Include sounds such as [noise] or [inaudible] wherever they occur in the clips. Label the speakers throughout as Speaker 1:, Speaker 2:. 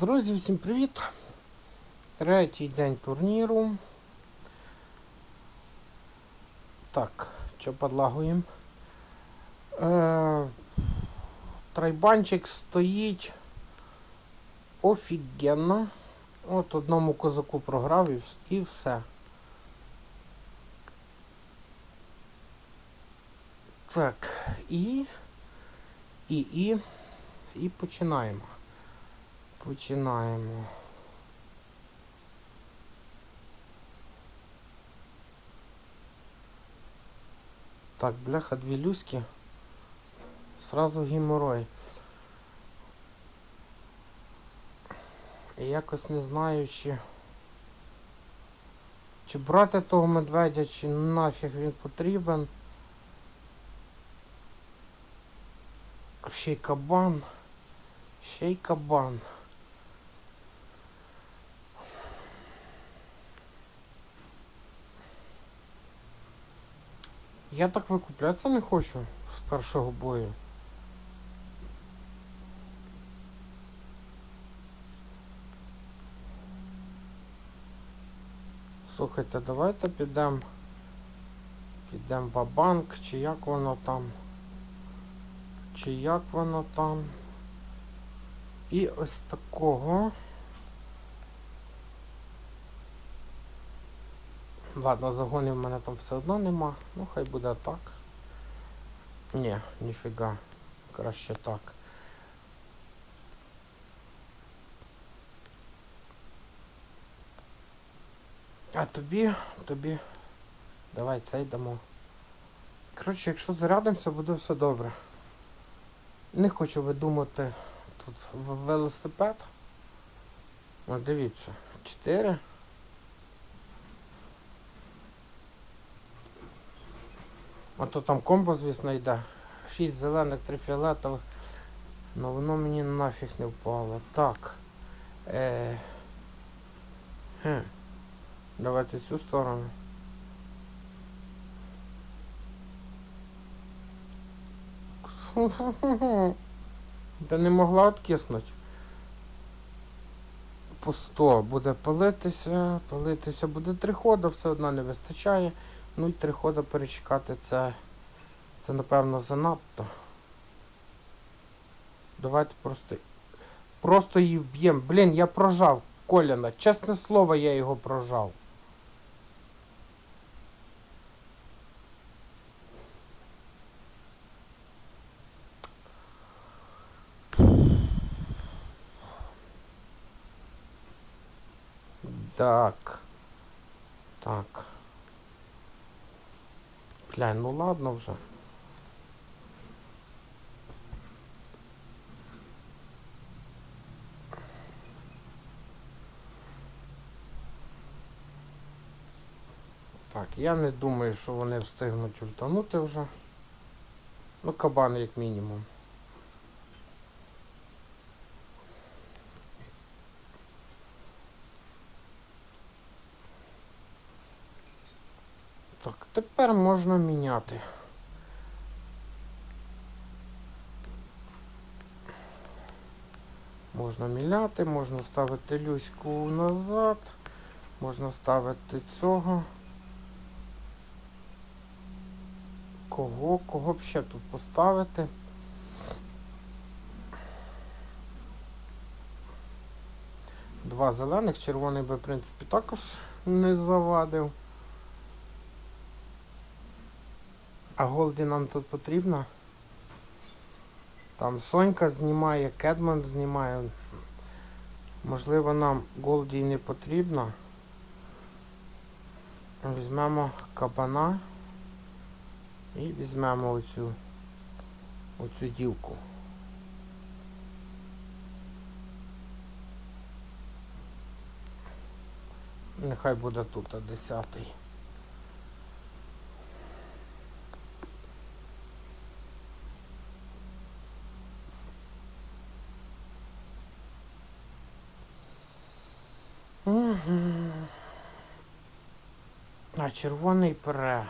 Speaker 1: Друзі, всім привіт! Третій день турніру. Так, що подлагуємо? Е, трайбанчик стоїть офігенно. От одному козаку програв і, все. Так, і, і, і, і починаємо. Починаємо. Так, бляха, дві люськи. Сразу геморой. І якось не знаю, чи... Чи брати того медведя, чи нафіг він потрібен. Ще й кабан. Ще й кабан. Я так викуплятися не хочу з першого бою. Слухайте, давайте підемо. Підемо в банк чи як воно там. Чи як воно там. І ось такого. Ладно, загонів в мене там все одно нема. Ну хай буде так. Ні, ніфіга. Краще так. А тобі, тобі. Давай цей дамо. Коротше, якщо зарядимося, буде все добре. Не хочу видумати тут велосипед. О, дивіться. 4. Ото там комбо, звісно, йде. 6 зелених, 3 фіолетових. Ну воно мені нафіг не впало. Так. Е... Хм. Давайте цю сторону. [laughs] Та не могла откиснуть. По 100 буде палитися, палитися буде три хода, все одно не вистачає. Ну три хода перечекати це. Це напевно занадто. Давайте просто. Просто її вб'ємо. Блін, я прожав Коляна. Чесне слово, я його прожав. Так. Так. Бля, ну ладно вже. Так, я не думаю, що вони встигнуть ультанути вже. Ну, кабан як мінімум. Так, тепер можна міняти. Можна міняти, можна ставити люську назад, можна ставити цього. Кого, кого б ще тут поставити? Два зелених, червоний би, в принципі, також не завадив. А Голді нам тут потрібно? Там Сонька знімає, Кедман знімає. Можливо, нам Голді не потрібно. Візьмемо кабана і візьмемо оцю оцю дівку. Нехай буде тут десятий. Червоний пере.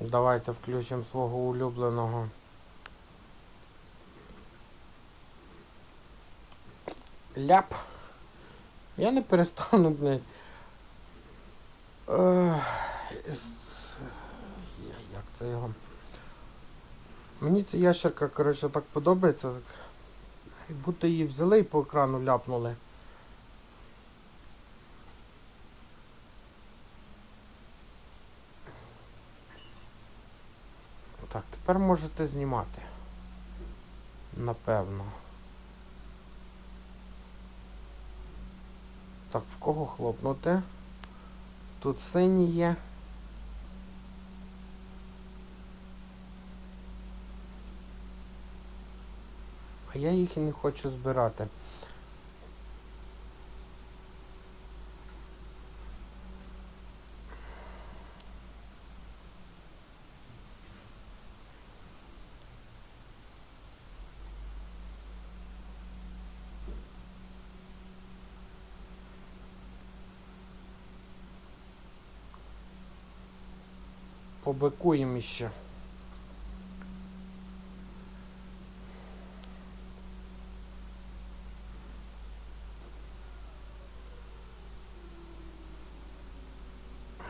Speaker 1: Давайте включимо свого улюбленого. Ляп. Я не перестану, блядь. Ех, Як це його? Мені ця ящерка, коротше, так подобається. Як будто її взяли і по екрану ляпнули. Так, тепер можете знімати. Напевно. Так, в кого хлопнути? Тут синій є. А я їх і не хочу збирати. Побикуємо іще.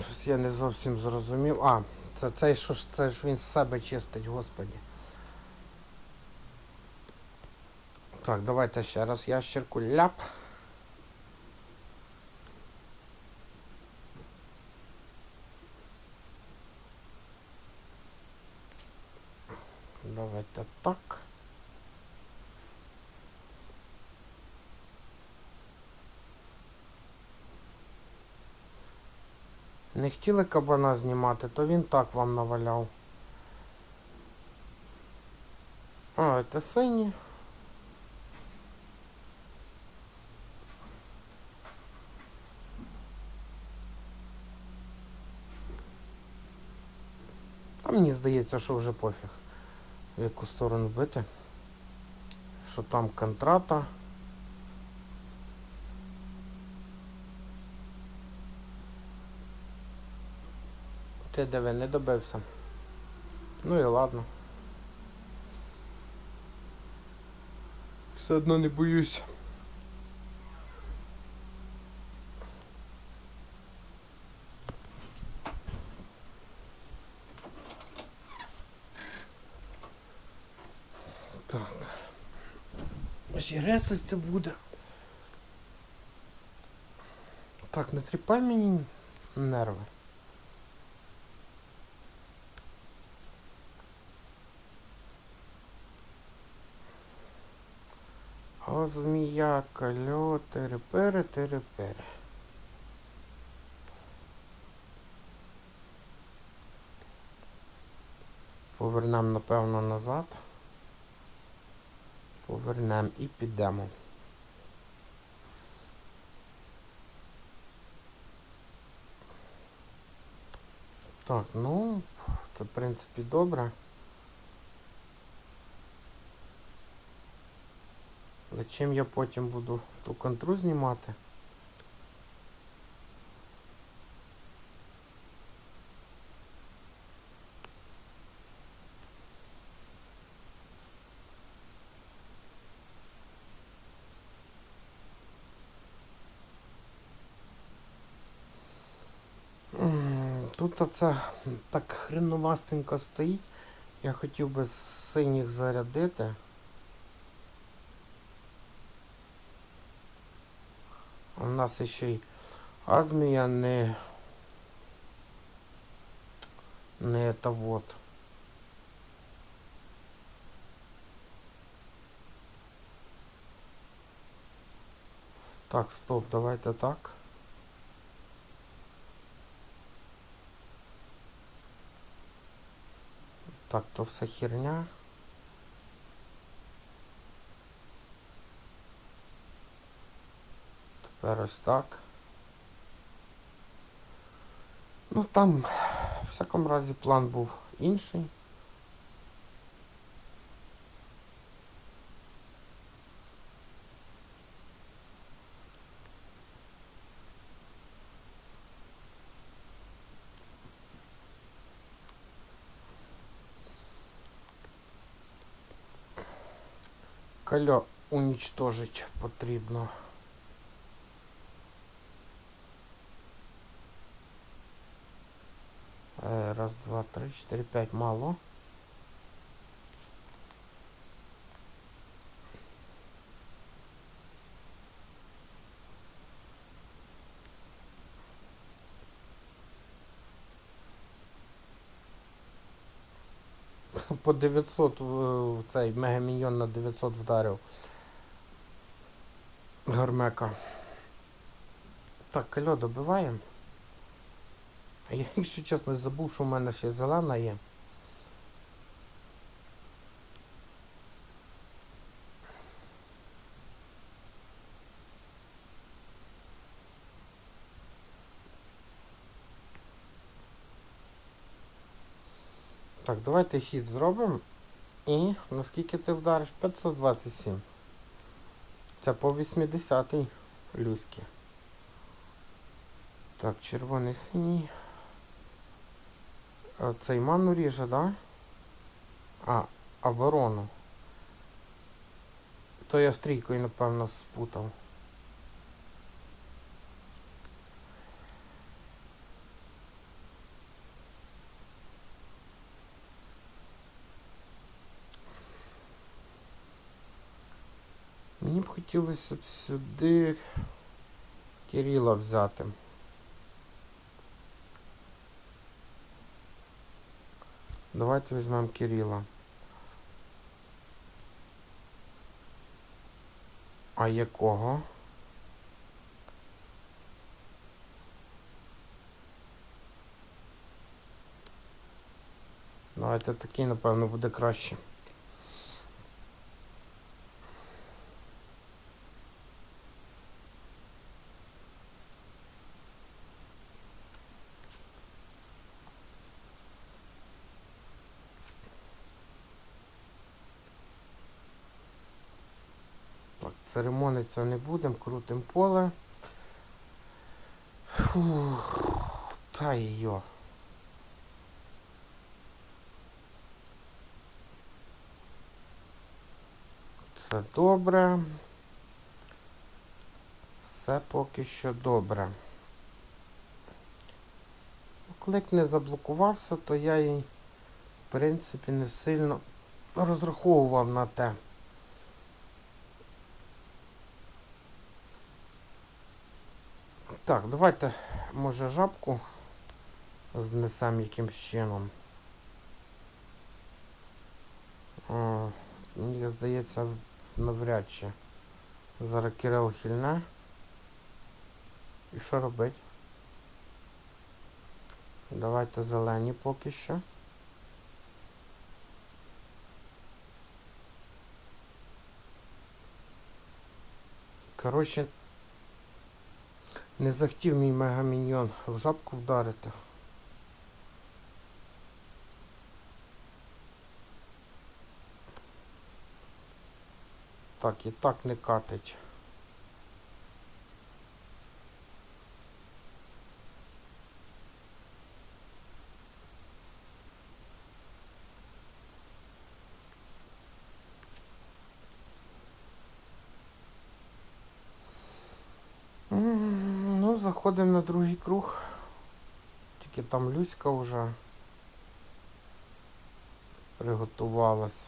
Speaker 1: Щось я не зовсім зрозумів. А, це цей що ж це ж він з себе чистить, господі. Так, давайте ще раз ящерку ляп. Давайте так. Не хотіли кабана знімати, то він так вам наваляв. А, це сині. А мені здається, що вже пофіг, в яку сторону бити. Що там контрата. ТДВ не добився. Ну і ладно. Все одно не боюсь. Так. Ще реситься буде. Так, не тріпай мені нерви. О, змія, кальо, терепери, терепери. Повернемо, напевно, назад. Повернемо і підемо. Так, ну, це в принципі добре. Але чим я потім буду ту контру знімати? Тут оце так хреновастенько стоїть. Я хотів би синіх зарядити. У нас ще й азмія не не это вот. Так, стоп, давайте так. Так, то все херня. Тепер ось так. Ну там, в всякому разі, план був інший. Кальо унічтожить потрібно. Е, Раз, два, три, чотири, п'ять. Мало. 900 в, цей мегаміньйон на 900 вдарив. Гармека. Так, кальо добиваємо. Я, якщо чесно, забув, що в мене ще зелена є. Давайте хід зробимо. І наскільки ти вдариш? 527. Це по 80-й люськи. Так, червоний синій. Цей ману ріже, да? А, оборону. То я стрійкою, напевно, спутав. Мені б хотілося б сюди Кирила взяти. Давайте візьмемо Кирила. А якого? Давайте такий, напевно, буде краще. Так, церемониться не будемо, крутим поле. Фух, та йо. Це добре. Все поки що добре. Клик не заблокувався, то я і, в принципі, не сильно розраховував на те. Так, давайте, може, жабку знесемо якимсь чином. О, мені здається, навряд чи. Зараз Кирил хильне. І що робить? Давайте зелені поки що. Коротше, не захотів мій мегаміньйон в жабку вдарити. Так, і так не катить. Заходимо на другий круг. Тільки там Люська вже приготувалась.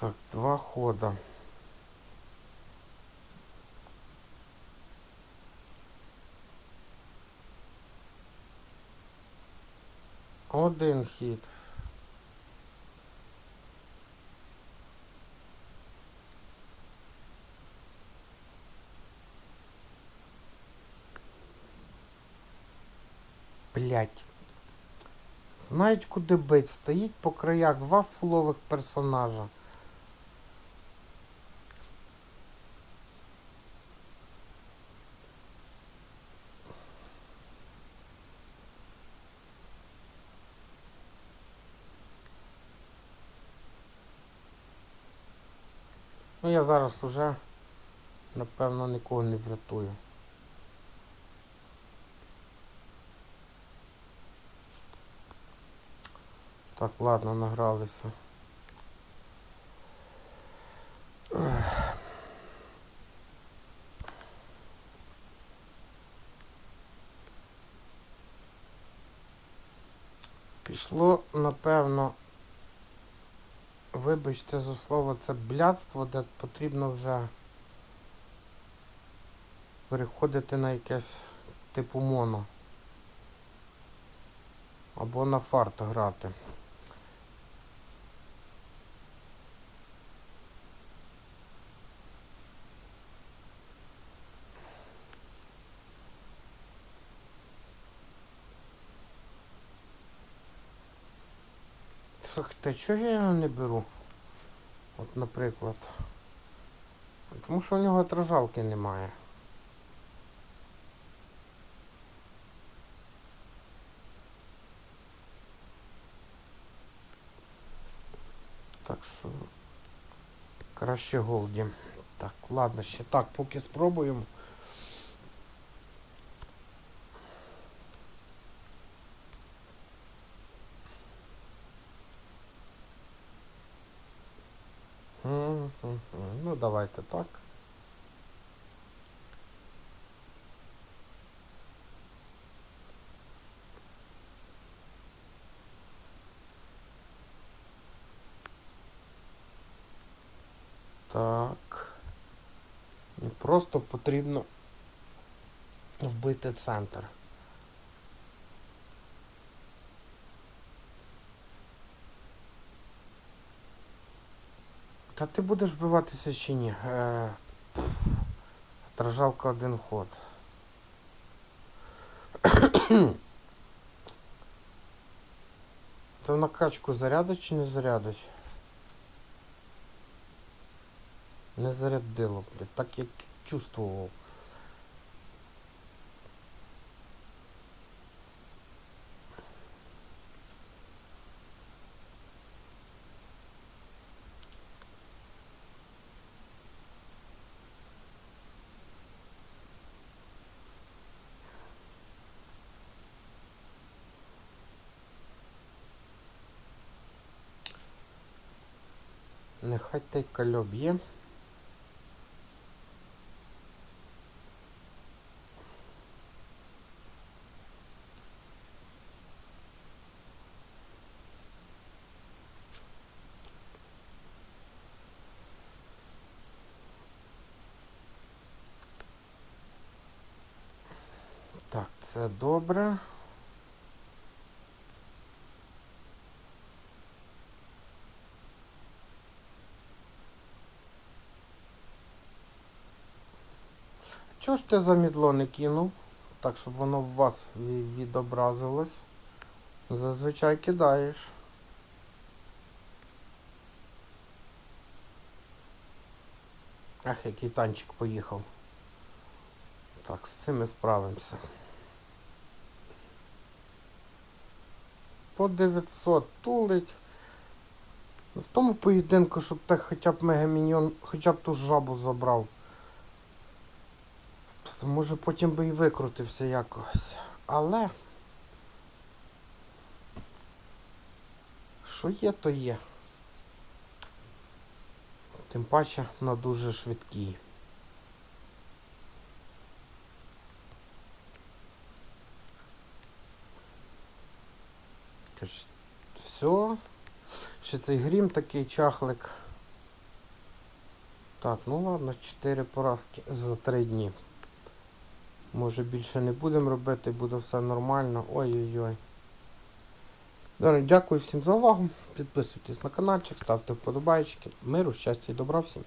Speaker 1: Так, два хода. Один хід. Блять. Знають куди бить. Стоїть по краях два фулових персонажа. Зараз уже напевно нікого не врятую. Так, ладно, награлися. Пішло, напевно, вибачте за слово, це блядство, де потрібно вже переходити на якесь типу моно. Або на фарт грати. Слухайте, чого я його не беру? От, наприклад. Тому що у нього отражалки немає. Так що краще голді. Так, ладно, ще так, поки спробуємо. Давайте так. Так. Просто потрібно вбити центр. Та ти будеш вбиватися чи ні? Е, пф, Отражалка один ход. То на качку зарядить чи не зарядить? Не зарядило, блядь, так як чувствував. Нехай той кальо б'є. Так, це добре. Чого ж ти замідло не кинув? Так, щоб воно в вас відобразилось. Зазвичай кидаєш. Ах, який танчик поїхав. Так, з цим ми справимося. По 900 тулить. В тому поєдинку, щоб так хоча б мегаміньон, хоча б ту жабу забрав. Може потім би і викрутився якось. Але. Що є, то є. Тим паче на дуже швидкій. Все. Ще цей грім такий чахлик. Так, ну ладно, 4 поразки за 3 дні. Може більше не будемо робити, буде все нормально. Ой-ой-ой. Дякую всім за увагу. Підписуйтесь на каналчик, ставте вподобайки. Миру, щастя і добра всім.